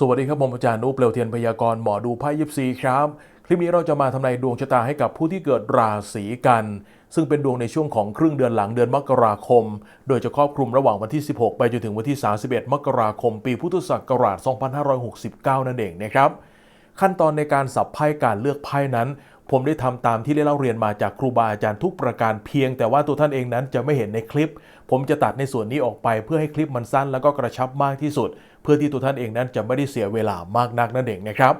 สวัสดีครับผมอาจารย์นุเปลวเทียนพยากรณ์หมอดูไพ่ยิปซีครับ คลิปนี้เราจะมาทำนายดวงชะตาให้กับผู้ที่เกิดราศีกัน ซึ่งเป็นดวงในช่วงของครึ่งเดือนหลังเดือนมกราคม โดยจะครอบคลุมระหว่างวันที่ 16 ไปจนถึงวันที่ 31 มกราคม ปีพุทธศักราช 2569 นั่นเองนะครับ ขั้นตอนในการสับไพ่การเลือกไพ่นั้น ผมได้ทำตามที่ได้เล่าเรียนมาจากครูบาอาจารย์ทุกประการเพียง แต่ว่าตัวท่านเองนั้นจะไม่เห็นในคลิป ผมจะตัดในส่วนนี้ออกไปเพื่อให้คลิปมันสั้นแล้วก็กระชับมากที่สุด เพื่อที่ตัวท่านเองนั้นจะไม่ได้เสียเวลามากนักนั่นเองนะครับ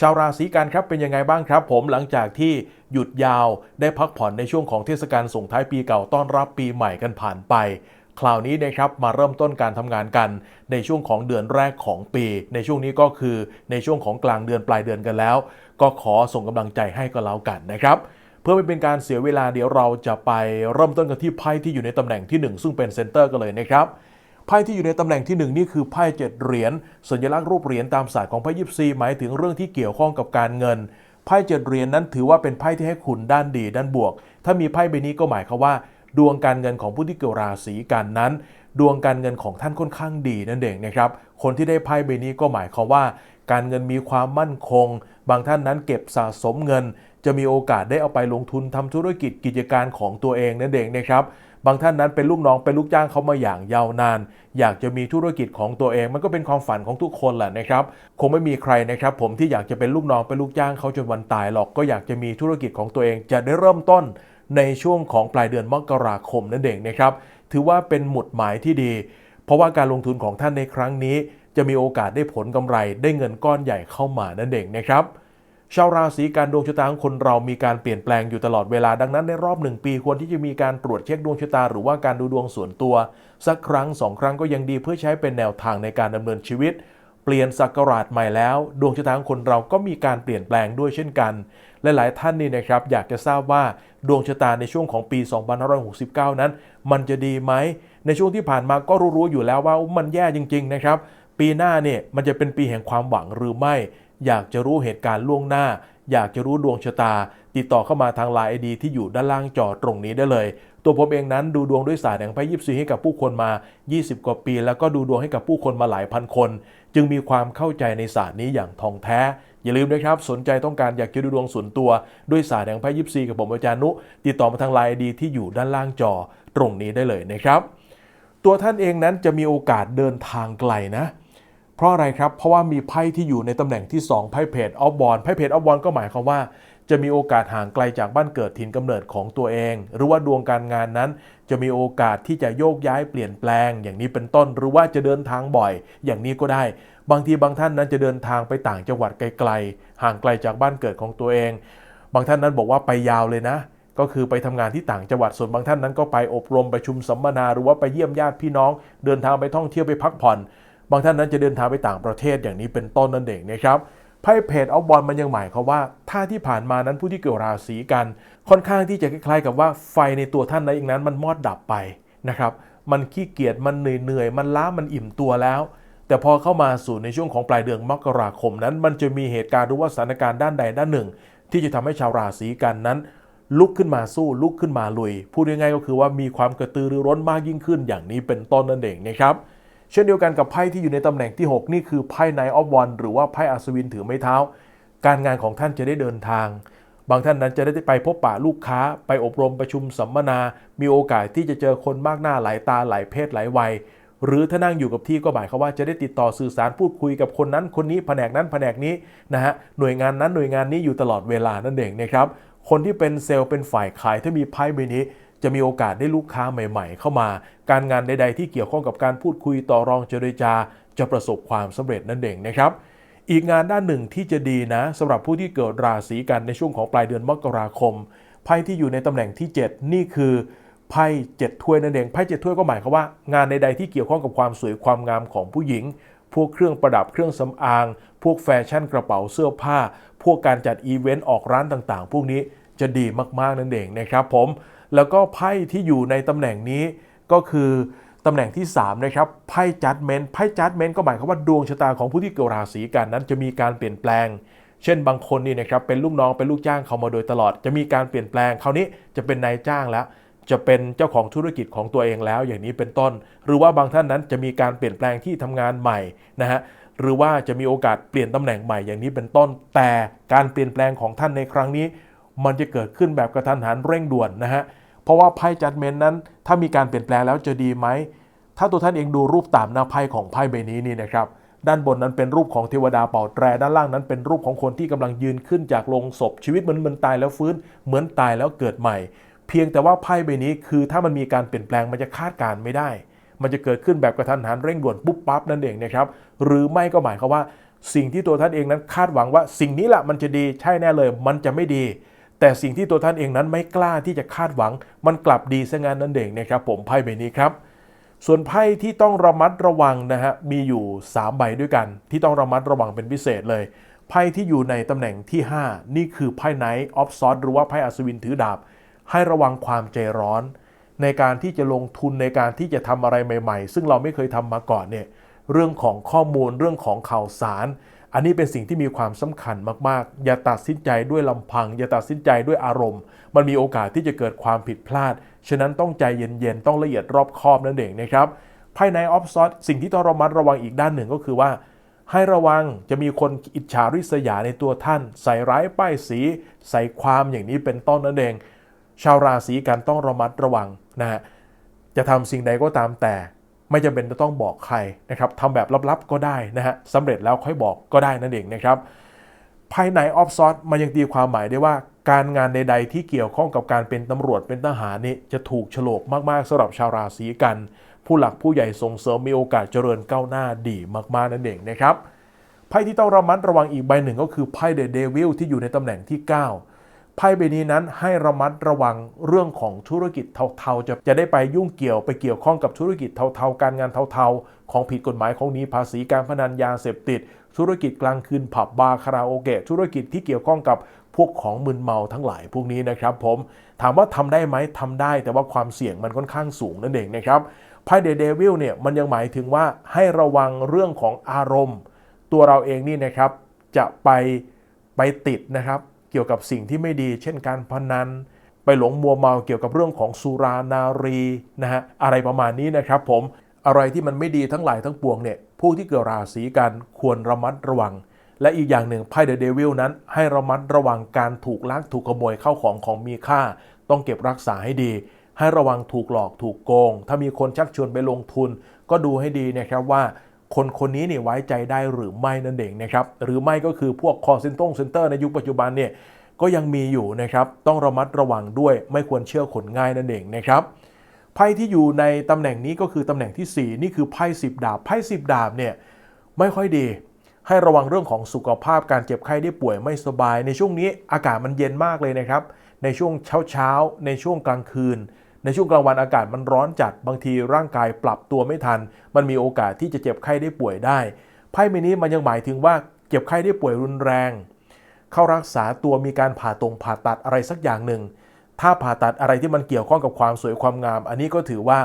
ชาวราศีกันครับเป็นยังไงบ้างครับ ผมหลังจากที่หยุดยาวได้พักผ่อนในช่วงของเทศกาลส่งท้ายปีเก่าต้อนรับปีใหม่กันผ่านไป คราวนี้นะครับมาเริ่มต้นการทำงานกัน ในช่วงของเดือนแรกของปี ในช่วงนี้ก็คือในช่วงของกลางเดือนปลายเดือนกันแล้ว ก็ขอส่งกำลังใจให้ก็แล้วกันนะครับเพื่อไม่เป็นการเสียเวลาเดี๋ยวเราจะไปเริ่มต้นกันที่ไพ่ที่อยู่ในตำแหน่งที่ 1 ซึ่งเป็นเซนเตอร์กันเลยนะครับไพ่ที่อยู่ในตำแหน่งที่ 1 นี่คือไพ่เจ็ดเหรียญสัญลักษณ์รูปเหรียญตามศาสตร์ของไพ่ยิปซีหมายถึงเรื่องที่เกี่ยวข้องกับการเงินไพ่เจ็ดเหรียญนั้นถือว่าเป็นไพ่ที่ให้คุณด้านดีด้านบวก ถ้ามีไพ่ใบนี้ก็หมายความว่า ดวงการเงินของผู้ที่เกิดราศีกันนั้น ดวงการเงินของท่านค่อนข้างดีนั่นเองนะครับ คนที่ได้ไพ่ใบนี้ก็หมายความว่า การเงินมีความมั่นคง บางท่านนั้นเก็บสะสมเงิน จะมีโอกาสได้เอาไปลงทุนทำธุรกิจกิจการของตัวเองนั่นเองนะครับบางท่านนั้นเป็นลูกน้องเป็นลูกจ้างเขามาอย่างยาวนาน อยากจะมีธุรกิจของตัวเองมันก็เป็นความฝันของทุกคนแหละนะครับ คงไม่มีใครนะครับ ผมที่อยากจะเป็นลูกน้องเป็นลูกจ้างเขาจนวันตายหรอกก็อยากจะมีธุรกิจของตัวเองจะได้เริ่มต้น ในช่วงของปลายเดือนมกราคมนั่นเองนะครับ ถือว่าเป็นหมุดหมายที่ดี เพราะว่าการลงทุนของท่านในครั้งนี้ จะมีโอกาสได้ผลกำไรได้เงินก้อนใหญ่เข้ามานั่นเองนะครับชาวราศีการดวงชะตาของคนเรามีการเปลี่ยนแปลงอยู่ตลอดเวลาดังนั้นในรอบหนึ่งปีควรที่จะมีการตรวจเช็คดวงชะตา หรือว่าการดูดวงส่วนตัว สักครั้งสองครั้งก็ยังดีเพื่อใช้เป็นแนวทางในการดำเนินชีวิต เปลี่ยนศักราชใหม่แล้ว ดวงชะตาของคนเราก็มีการเปลี่ยนแปลงด้วยเช่นกัน และหลายท่านนี่นะครับอยากจะทราบว่าดวงชะตาในช่วงของปี 2569 นั้น มันจะดีไหม ในช่วงที่ผ่านมาก็รู้ๆอยู่แล้วว่ามันแย่จริง ๆ นะครับ ปีหน้าเนี่ยมันจะเป็นปีแห่งความหวังหรือไม่ อยากจะรู้เหตุการณ์ล่วงหน้า อยากจะรู้ดวงชะตา ติดต่อเข้ามาทางไลน์ไอดีที่อยู่ด้านล่างจอตรงนี้ได้เลยตัวผมเองนั้นดูดวงด้วยศาสตร์แห่งไพ่ยิปซีให้กับผู้คนมา 20 กว่าปี แล้วก็ดูดวงให้กับผู้คนมาหลายพันคน จึงมีความเข้าใจในศาสตร์นี้อย่างทองแท้ อย่าลืมนะครับ สนใจต้องการอยากจะดูดวงส่วนตัวด้วยศาสตร์แห่งไพ่ยิปซีกับผมอาจารย์นุ ติดต่อมาทางไลน์ดีที่อยู่ด้านล่างจอตรงนี้ได้เลยนะครับ ตัวท่านเองนั้นจะมีโอกาสเดินทางไกลนะเพราะอะไรครับ เพราะว่ามีไพ่ที่อยู่ในตำแหน่งที่ 2 ไพ่เพจออฟบอลไพ่เพจออฟบอลก็หมายความว่า จะมีโอกาสห่างไกลจากบ้านเกิดถิ่นกำเนิดของตัวเอง หรือว่าดวงการงานนั้น จะมีโอกาสที่จะโยกย้ายเปลี่ยนแปลง อย่างนี้เป็นต้น หรือว่าจะเดินทางบ่อย อย่างนี้ก็ได้ บางทีบางท่านนั้นจะเดินทางไปต่างจังหวัดไกลๆ ห่างไกลจากบ้านเกิดของตัวเอง บางท่านนั้นบอกว่าไปยาวเลยนะก็คือไปทำงานที่ต่างจังหวัดส่วนบางท่านนั้นก็ไปอบรมประชุมสัมมนาหรือว่าไปเยี่ยมญาติพี่น้อง เดินทางไปท่องเที่ยวไปพักผ่อน บางท่านนั้นจะเดินทางไปต่างประเทศอย่างนี้เป็นต้นนั่นเองนะครับ ไพ่เพจออฟบอลมันยังหมายความว่า ถ้าที่ผ่านมานั้นผู้ที่เกี่ยวราศีกัน ค่อนข้างที่จะคล้ายๆ กับว่าไฟในตัวท่านนั้นเองนั้นมันมอดดับไปนะครับมันขี้เกียจมันเหนื่อยๆมันล้ามันอิ่มตัวแล้ว แต่พอเข้ามาสู่ในช่วงของปลายเดือนมกราคมนั้น มันจะมีเหตุการณ์หรือว่าสถานการณ์ด้านใดด้านหนึ่ง ที่จะทำให้ชาวราศีกันนั้น ลุกขึ้นมาสู้ลุกขึ้นมาลุยพูดง่ายๆก็คือว่ามีความกระตือรือร้นมากยิ่งขึ้น อย่างนี้เป็นต้นนั่นเองนะครับ เช่นเดียวกันกับไพ่ที่อยู่ในตำแหน่งที่ 6 นี่คือไพ่ไนออฟวันหรือว่าไพ่อัศวินถือไม้เท้า การงานของท่านจะได้เดินทาง บางท่านนั้นจะได้ไปพบปะลูกค้า ไปอบรมประชุมสัมมนา มีโอกาสที่จะเจอคนมากหน้าหลายตาหลายเพศหลายวัย หรือถ้านั่งอยู่กับที่ก็หมายความว่าจะได้ติดต่อสื่อสารพูดคุยกับคนนั้นคนนี้แผนกนั้นแผนกนี้นะฮะหน่วยงานนั้นหน่วยงานนี้อยู่ตลอดเวลานั่นเองนะครับคนที่เป็นเซลล์เป็นฝ่ายขายถ้ามีไพ่ใบนี้ จะมีโอกาสได้ลูกค้าใหม่ ๆ เข้ามา การงานใด ๆ ที่เกี่ยวข้องกับการพูดคุยต่อรองเจรจา จะประสบความสำเร็จนั่นเองนะครับ อีกงานด้านหนึ่งที่จะดีนะสำหรับผู้ที่เกิดราศีกันในช่วงของปลายเดือนมกราคมไพ่ที่อยู่ในตำแหน่งที่ 7 นี่คือไพ่เจ็ดถ้วยนั่นเองไพ่เจ็ดถ้วยก็หมายความว่างานใดๆที่เกี่ยวข้องกับความสวยความงามของผู้หญิง พวกเครื่องประดับเครื่องสำอาง พวกแฟชั่นกระเป๋าเสื้อผ้า พวกการจัดอีเวนต์ออกร้านต่างๆ พวกนี้จะดีมากๆนั่นเองนะครับผม แล้วก็ไพ่ที่อยู่ในตำแหน่งนี้ก็คือตำแหน่งที่ 3 นะครับไพ่จัดเมนไพ่จัดเมนก็หมายความว่าดวงชะตาของผู้ที่เกิดราศีกันนั้นจะมีการเปลี่ยนแปลง เช่นบางคนนี่นะครับเป็นลูกน้องเป็นลูกจ้างเขามาโดยตลอด จะมีการเปลี่ยนแปลงคราวนี้จะเป็นนายจ้างแล้ว จะเป็นเจ้าของธุรกิจของตัวเองแล้ว อย่างนี้เป็นต้น หรือว่าบางท่านนั้นจะมีการเปลี่ยนแปลงที่ทำงานใหม่นะฮะหรือว่าจะมีโอกาสเปลี่ยนตำแหน่งใหม่อย่างนี้เป็นต้น แต่การเปลี่ยนแปลงของท่านในครั้งนี้ มันจะเกิดขึ้นแบบกระทันหันเร่งด่วนนะฮะ เพราะว่าไพ่จัดเมนนั้น ถ้ามีการเปลี่ยนแปลงแล้วจะดีไหม ถ้าตัวท่านเองดูรูปตามหน้าไพ่ของไพ่ใบนี้นี่นะครับ ด้านบนนั้นเป็นรูปของเทวดาเป่าแตร ด้านล่างนั้นเป็นรูปของคนที่กำลังยืนขึ้นจากโลงศพชีวิตเหมือนมันตายแล้วฟื้น เหมือนตายแล้วเกิดใหม่ เพียงแต่ว่าไพ่ใบนี้คือถ้ามันมีการเปลี่ยนแปลงมันจะคาดการไม่ได้ มันจะเกิดขึ้นแบบกระทันหันเร่งด่วนปุ๊บปั๊บนั่นเองนะครับ หรือไม่ก็หมายความว่าสิ่งที่ตัวท่านเองนั้นคาดหวังว่าสิ่งนี้แหละมันจะดีใช่แน่เลย มันจะไม่ดี แต่สิ่งที่ตัวท่านเองนั้นไม่กล้าที่จะคาดหวัง มันกลับดีซะงั้นนั่นเองนะครับผมไพ่ใบนี้ครับ ส่วนไพ่ที่ต้องระมัดระวังนะฮะมีอยู่ 3 ใบด้วยกัน ที่ต้องระมัดระวังเป็นพิเศษเลย ไพ่ที่อยู่ในตำแหน่งที่ 5 นี่คือไพ่ไนท์ออฟซอดหรือว่าไพ่อัศวินถือดาบ ให้ระวังความใจร้อน ในการที่จะลงทุนในการที่จะทำอะไรใหม่ ๆ ซึ่งเราไม่เคยทำมาก่อนเนี่ยเรื่องของข้อมูลเรื่องของข่าวสาร อันนี้เป็นสิ่งที่มีความสำคัญมากๆ อย่าตัดสินใจด้วยลำพัง อย่าตัดสินใจด้วยอารมณ์ มันมีโอกาสที่จะเกิดความผิดพลาด ฉะนั้นต้องใจเย็นๆ ต้องละเอียดรอบคอบนั่นเองนะครับ ภายในออฟซอดสิ่งที่ต้องระมัดระวังอีกด้านหนึ่งก็คือว่า ให้ระวังจะมีคนอิจฉาริษยาในตัวท่าน ใส่ร้ายป้ายสี ใส่ความอย่างนี้เป็นต้นนั่นเอง ชาวราศีกันต้องระมัดระวังนะฮะ จะทำสิ่งใดก็ตามแต่ ไม่จำเป็นจะต้องบอกใครนะครับทำแบบลับๆก็ได้นะฮะสำเร็จแล้วค่อยบอกก็ได้นั่นเองนะครับ ภายในออฟซอดมันยังตีความหมายได้ว่าการงานใด ๆ ที่เกี่ยวข้องกับการเป็นตำรวจเป็นทหารนี่จะถูกฉลกมากๆสำหรับชาวราศีกัน ผู้หลักผู้ใหญ่ส่งเสริมมีโอกาสเจริญก้าวหน้าดีมากๆนั่นเองนะครับไพ่ที่ต้องระมัดระวังอีกใบหนึ่งก็คือไพ่เดอะเดวิลที่อยู่ในตำแหน่งที่ 9 ไพ่ใบนี้นั้นให้ระมัดระวังเรื่องของธุรกิจเทาๆ จะจะได้ไปยุ่งเกี่ยวไปเกี่ยวข้องกับธุรกิจเทาๆ การงานเทาๆ ของผิดกฎหมายของนี้ภาษีการพนันยาเสพติด ธุรกิจกลางคืนผับบาร์คาราโอเกะธุรกิจที่เกี่ยวข้องกับพวกของมึนเมาทั้งหลายพวกนี้นะครับผมถามว่าทำได้ไหมทำได้ แต่ว่าความเสี่ยงมันค่อนข้างสูงนั่นเองนะครับไพ่เดเดวิลเนี่ยมันยังหมายถึงว่าให้ระวังเรื่องของอารมณ์ ตัวเราเองนี่นะครับจะไปไปติดนะครับ เกี่ยวกับสิ่งที่ไม่ดี เช่นการพนัน ไปหลงมัวเมาเกี่ยวกับเรื่องของสุรานารีนะฮะอะไรประมาณนี้นะครับผมอะไรที่มันไม่ดีทั้งหลายทั้งปวงเนี่ยผู้ที่เกิดราศีกันควรระมัดระวัง และอีกอย่างหนึ่งไพ่เดอะเดวิลนั้น ให้ระมัดระวังการถูกลักถูกขโมยเข้าของของมีค่า ต้องเก็บรักษาให้ดี ให้ระวังถูกหลอกถูกโกง ถ้ามีคนชักชวนไปลงทุน ก็ดูให้ดีนะครับว่า คนคนนี้เนี่ยไว้ใจได้หรือไม่นั่นเองนะครับหรือไม่ก็คือพวกคอเซนต์เซ็นเตอร์ในยุคปัจจุบันเนี่ยก็ยังมีอยู่นะครับต้องระมัดระวังด้วยไม่ควรเชื่อคนง่ายนั่นเองนะครับไพ่ที่อยู่ในตำแหน่งนี้ก็คือตำแหน่งที่ 4 นี่คือไพ่สิบดาบไพ่สิบดาบเนี่ยไม่ค่อยดี ให้ระวังเรื่องของสุขภาพการเจ็บไข้ได้ป่วยไม่สบาย ในช่วงนี้อากาศมันเย็นมากเลยนะครับ ในช่วงเช้าเช้าในช่วงกลางคืน ในช่วงกลางวันอากาศมันร้อนจัดบางทีร่างกายปรับตัวไม่ทัน มันมีโอกาสที่จะเจ็บไข้ได้ป่วยได้ไพ่ใบนี้มันยังหมายถึงว่าเจ็บไข้ได้ป่วยรุนแรง เข้ารักษาตัวมีการผ่าตรงผ่าตัดอะไรสักอย่างหนึ่ง ถ้าผ่าตัดอะไรที่มันเกี่ยวข้องกับความสวยความงาม อันนี้ก็ถือว่า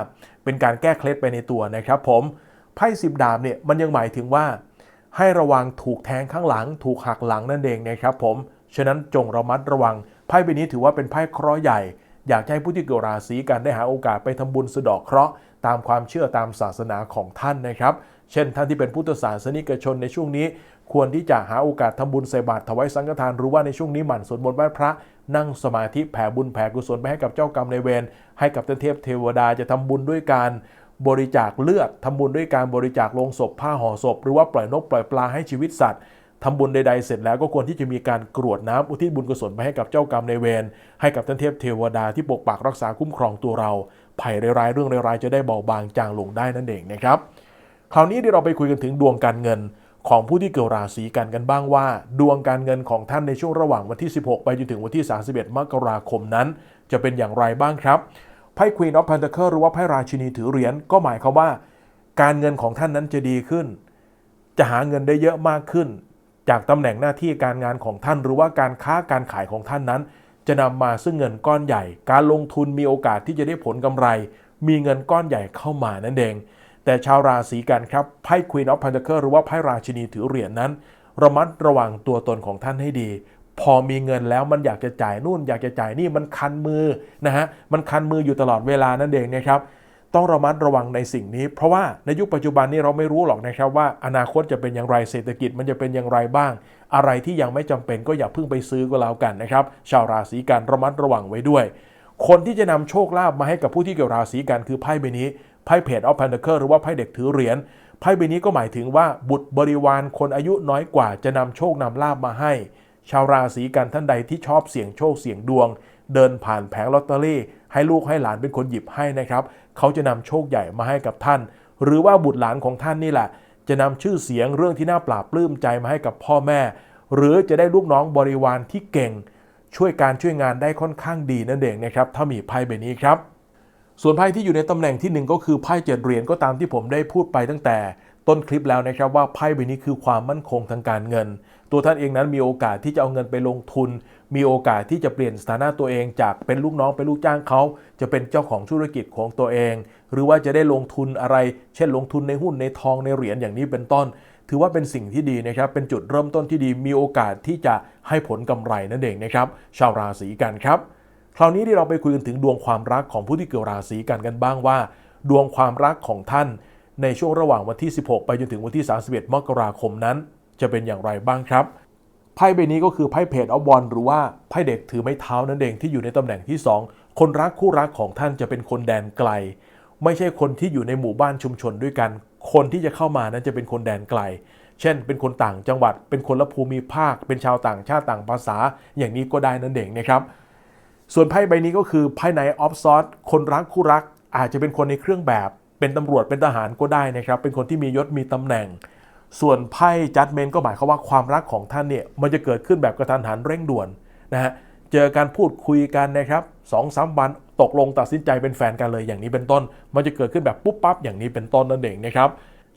เป็นการแก้เคล็ดไปในตัวนะครับ ผมไพ่สิบดาบเนี่ยมันยังหมายถึงว่า ให้ระวังถูกแทงข้างหลัง ถูกหักหลังนั่นเองนะครับ ผมฉะนั้นจงระมัดระวังไพ่ใบนี้ถือว่าเป็นไพ่เคราะห์ใหญ่ อยากให้ผู้ที่เกิดราศีกันได้หาโอกาสไปทำบุญสะดอกเคราะห์ตามความเชื่อตามศาสนาของท่านนะครับ เช่นท่านที่เป็นพุทธศาสนิกชนในช่วงนี้ ควรที่จะหาโอกาสทำบุญใส่บาตรถวายสังฆทานรือว่าในช่วงนี้หมั่นสวดมนต์ไหว้พระ นั่งสมาธิแผ่บุญแผ่กุศลไปให้กับเจ้ากรรมในเวรให้กับเทพเทวดาจะทำบุญด้วยการบริจาคเลือดทำบุญด้วยการบริจาคโลงศพผ้าห่อศพ หรือว่าปล่อยนกปล่อยปลาให้ชีวิตสัตว์ ทำบุญใดๆเสร็จแล้วก็ควรที่จะมีการกรวดน้ำอุทิศบุญกุศลไปให้กับเจ้ากรรมในเวรให้กับท่านเทพเทวดาที่ปกปักรักษาคุ้มครองตัวเราภัยร้ายเรื่องร้ายจะได้เบาบางจางลงได้นั่นเองนะครับ คราวนี้เดี๋ยวเราไปคุยกันถึงดวงการเงินของผู้ที่เกิดราศีกันกันบ้างว่า ดวงการเงินของท่านในช่วงระหว่างวันที่ 16 ไปจนถึงวันที่ 31 มกราคมนั้น จะเป็นอย่างไรบ้างครับไพ่ Queen of Pentacles หรือว่าไพ่ราชินีถือเหรียญก็หมายความว่า การเงินของท่านนั้นจะดีขึ้น จะหาเงินได้เยอะมากขึ้น จากตำแหน่งหน้าที่การงานของท่านหรือว่าการค้าการขายของท่านนั้น จะนำมาซึ่งเงินก้อนใหญ่ การลงทุนมีโอกาสที่จะได้ผลกำไร มีเงินก้อนใหญ่เข้ามานั่นเอง แต่ชาวราศีกันครับไพ่ Queen of Pentacles หรือว่าไพ่ราชินีถือเหรียญนั้น ระมัดระวังตัวตนของท่านให้ดี พอมีเงินแล้วมันอยากจะจ่ายนู่น อยากจะจ่ายนี่มันคันมือนะฮะมันคันมืออยู่ตลอดเวลานั่นเองนะครับ ต้องระมัดระวังในสิ่งนี้ เพราะว่าในยุคปัจจุบันนี้เราไม่รู้หรอกนะครับว่าอนาคตจะเป็นอย่างไรเศรษฐกิจมันจะเป็นอย่างไรบ้าง อะไรที่ยังไม่จำเป็นก็อย่าเพิ่งไปซื้อก็แล้วกันนะครับ ชาวราศีกันระมัดระวังไว้ด้วย คนที่จะนำโชคลาภมาให้กับผู้ที่เกี่ยวราศีกันคือไพ่ใบนี้ไพ่เพจออฟพันเดอร์หรือว่าไพ่เด็กถือเหรียญไพ่ใบนี้ก็หมายถึงว่าบุตรบริวารคนอายุน้อยกว่าจะนำโชคนำลาบมาให้ ชาวราศีกันท่านใดที่ชอบเสี่ยงโชคเสี่ยงดวง เดินผ่านแผงลอตเตอรี่ ให้ลูกให้หลานเป็นคนหยิบให้นะครับเขาจะนำโชคใหญ่มาให้กับท่าน หรือว่าบุตรหลานของท่านนี่แหละ จะนำชื่อเสียงเรื่องที่น่าปราบปลื้มใจมาให้กับพ่อแม่ หรือจะได้ลูกน้องบริวารที่เก่ง ช่วยการช่วยงานได้ค่อนข้างดีนั่นเองนะครับถ้ามีไพ่ใบนี้ครับ ส่วนไพ่ที่อยู่ในตำแหน่งที่หนึ่งก็คือไพ่เจ็ดเหรียญก็ตามที่ผมได้พูดไปตั้งแต่ต้นคลิปแล้วนะครับว่าไพ่ใบนี้คือความมั่นคงทางการเงิน ตัวท่านเองนั้นมีโอกาสที่จะเอาเงินไปลงทุน มีโอกาสที่จะเปลี่ยนสถานะตัวเองจากเป็นลูกน้องเป็นลูกจ้างเขาจะเป็นเจ้าของธุรกิจของตัวเอง หรือว่าจะได้ลงทุนอะไร เช่นลงทุนในหุ้นในทองในเหรียญอย่างนี้เป็นต้น ถือว่าเป็นสิ่งที่ดีนะครับ เป็นจุดเริ่มต้นที่ดี มีโอกาสที่จะให้ผลกำไรนั่นเองนะครับ ชาวราศีกันครับ คราวนี้ที่เราไปคุยกันถึงดวงความรักของผู้ที่เกี่ยวราศีกันกันบ้างว่า ดวงความรักของท่าน ในช่วงระหว่างวันที่ 16 ไปจนถึงวันที่ 31 มกราคมนั้น จะเป็นอย่างไรบ้างครับ พ่ใบนี้ก็คือไพ่เพจออฟบอลหรือว่าไพ่เด็กถือไม้เท้านั่นเองที่อยู่ในตำแหน่งที่ 2 คนรักคู่รักของท่านจะเป็นคนแดนไกล ไม่ใช่คนที่อยู่ในหมู่บ้านชุมชนด้วยกัน คนที่จะเข้ามานั้นจะเป็นคนแดนไกล เช่น เป็นคนต่างจังหวัด เป็นคนละภูมิภาค เป็นชาวต่างชาติต่างภาษา อย่างนี้ก็ได้นั่นเองนะครับส่วนไพ่ใบนี้ก็คือไพ่ไนออฟซอสคนรักคู่รักอาจจะเป็นคนในเครื่องแบบ เป็นตำรวจเป็นทหารก็ได้นะครับ เป็นคนที่มียศมีตำแหน่ง ส่วนไพ่จัดเมนก็หมายความว่าความรักของท่านเนี่ยมันจะเกิดขึ้นแบบกระทันหันเร่งด่วนนะฮะเจอการพูดคุยกันนะครับสองสามวันตกลงตัดสินใจเป็นแฟนกันเลยอย่างนี้เป็นต้น มันจะเกิดขึ้นแบบปุ๊บปั๊บอย่างนี้เป็นต้นนั่นเองนะครับ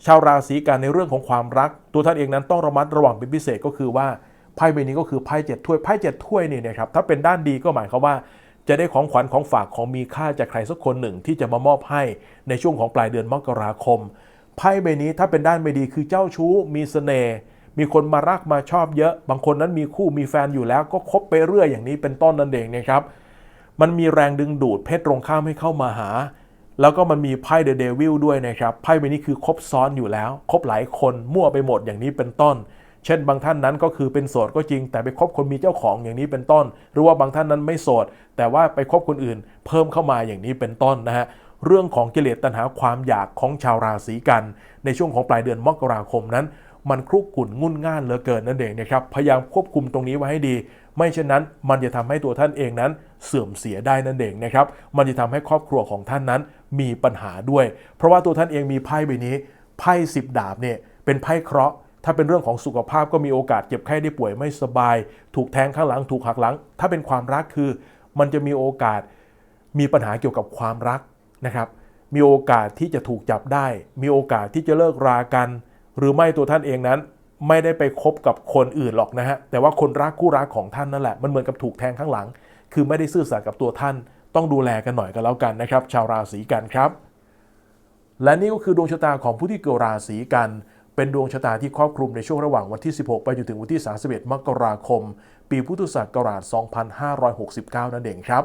ชาวราศีกันในเรื่องของความรัก ตัวท่านเองนั้นต้องระมัดระวังเป็นพิเศษก็คือว่าไพ่ใบนี้ก็คือไพ่เจ็ดถ้วยไพ่เจ็ดถ้วยนี่นะครับถ้าเป็นด้านดีก็หมายความว่าจะได้ของขวัญของฝากของมีค่าจากใครสักคนหนึ่งที่จะมามอบให้ในช่วงของปลายเดือนมกราคม ไพ่ใบนี้ถ้าเป็นด้านไม่ดีคือเจ้าชู้มีเสน่ห์มีคนมารักมาชอบเยอะ บางคนนั้นมีคู่มีแฟนอยู่แล้ว ก็คบไปเรื่อยอย่างนี้เป็นต้นนั่นเองนะครับ มันมีแรงดึงดูดเพศตรงข้ามให้เข้ามาหา แล้วก็มันมีไพ่เดอะเดวิลด้วยนะครับไพ่ใบนี้คือคบซ้อนอยู่แล้ว คบหลายคนมั่วไปหมดอย่างนี้เป็นต้น เช่นบางท่านนั้นก็คือเป็นโสดก็จริง แต่ไปคบคนมีเจ้าของอย่างนี้เป็นต้น หรือว่าบางท่านนั้นไม่โสด แต่ว่าไปคบคนอื่น เพิ่มเข้ามาอย่างนี้เป็นต้นนะฮะ เรื่องของกิเลสตัณหาความอยากของชาวราศีกัน ในช่วงของปลายเดือนมกราคมนั้น มันคลุกกลุ่นงุ่นง่านเหลือเกินนั่นเองนะครับพยายามควบคุมตรงนี้ไว้ให้ดี ไม่เช่นนั้น มันจะทำให้ตัวท่านเองนั้น เสื่อมเสียได้นั่นเองนะครับมันจะทำให้ครอบครัวของท่านนั้นมีปัญหาด้วย เพราะว่าตัวท่านเองมีไพ่ใบนี้ไพ่สิบดาบเนี่ยเป็นไพ่เคราะห์ถ้าเป็นเรื่องของสุขภาพก็มีโอกาสเจ็บไข้ได้ป่วยไม่สบาย ถูกแทงข้างหลังถูกหักหลัง ถ้าเป็นความรักคือ มันจะมีโอกาสมีปัญหาเกี่ยวกับความรัก นะครับ มีโอกาสที่จะถูกจับได้ มีโอกาสที่จะเลิกรากัน หรือไม่ตัวท่านเองนั้น ไม่ได้ไปคบกับคนอื่นหรอกนะฮะ แต่ว่าคนรักคู่รักของท่านนั่นแหละ มันเหมือนกับถูกแทงข้างหลัง คือไม่ได้ซื่อสัตย์กับตัวท่าน ต้องดูแลกันหน่อยกันแล้วกันนะครับ ชาวราศีกันครับ และนี่ก็คือดวงชะตาของผู้ที่เกิดราศีกันเป็นดวงชะตาที่ครอบคลุมในช่วงระหว่างวันที่ 16 ไปจนถึงวันที่ 31 มกราคม ปีพุทธศักราช 2569 นั่นเองครับ